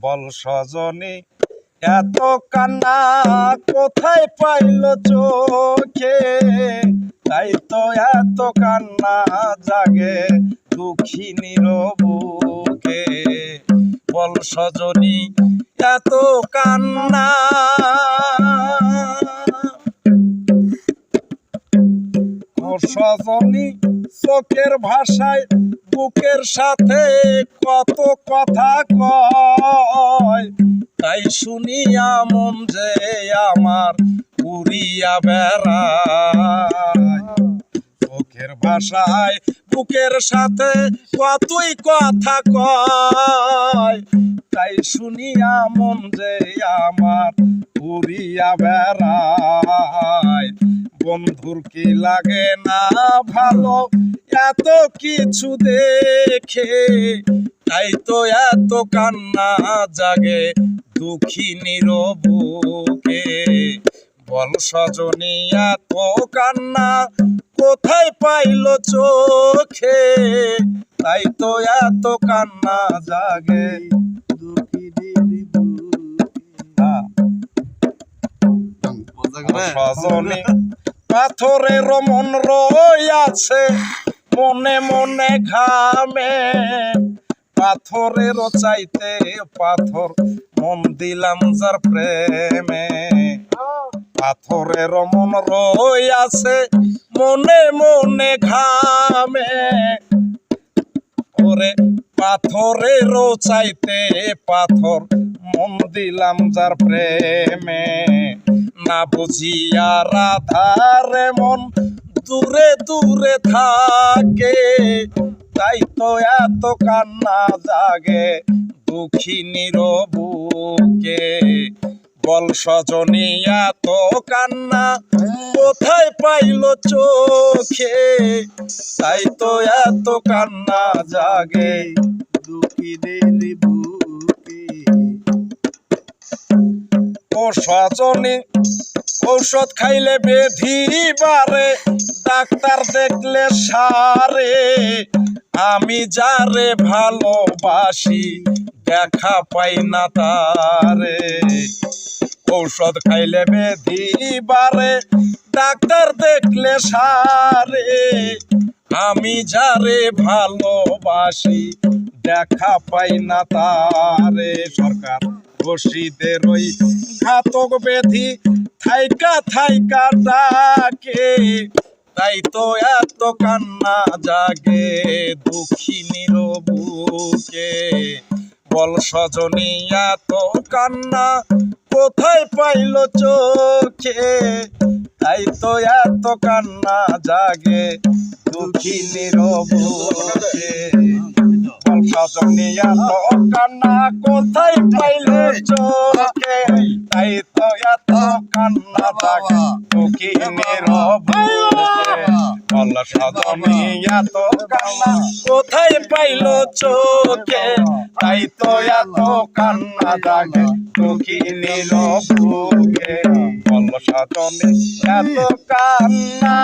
বল সজনী, এত কান্না কোথায় পাইল চোখে? তাই তো এত কান্না জাগে দুঃখিনীর বুকে। বল সজনী, এত কান্না। সজনী, চোখের ভাষায় বুকের সাথে কত কথা কয়? শুনিয়া মন যে আমার পুরিয়া বেড়ায়। চোখের ভাষায় বুকের সাথে কতই কথা কয়। তাই শুনিয়া মন যে আমার পুরিয়া বেড়ায়। বন্ধুর কি লাগে না ভালো? এত কিছু দেখে তাই তো এত কান্না জাগে। দুঃখিনীর বুকে বল সজনী এত কান্না কোথায় পাইল চোখে? তাই তো এত কান্না জাগে। সজনী পাথরের মন রয়াছে মনে মনে ঘামে। পাথরের চাইতে পাথর মন দিলাম যার প্রেমে। পাথরের মন রই আছে মনে মনে ঘামে। ওরে পাথরের চাইতে পাথর মন দিলাম যার প্রেমে। না বুঝিয়া রাধারে মন দূরে দূরে থাকে। তাই তো এত কান্না জাগে দুঃখিনীর বুকে বল সজনী, এত কান্না কোথায় পাইল চোখে? তাই তো এত কান্না জাগে ও সজনী, ঔষধ খাইলে বেধি বারে, ডাক্তার দেখলে সারে। আমি যারে ভালোবাসি, দেখা পাই না তারে। ঔষধ খাইলে বেধি বারে, ডাক্তার দেখলে সারে। আমি যারে ভালোবাসি, দেখা পাই না তারে। সরকার রশিদের ওই ঘাতক বেধি, থাইকা থাইকা ডাকে। তাই তো এত কান্না জাগে দুঃখিনীর বুকে। বল সজনী, এত কান্না কোথায় পাইল চোখে? তাই তো এত কান্না জাগে দুঃখিনীর বুকে। বল সজনী, এত কান্না কোথায় পাইলে চোখে? তাই তো এত কান্না জাগে দুঃখিনীর বুকে। বল সজনী তো কান্না কোথায় পাইল চোখে? তাই তো এত কান্না জাগে নিল বুকে। বল সজনী তো কান্না।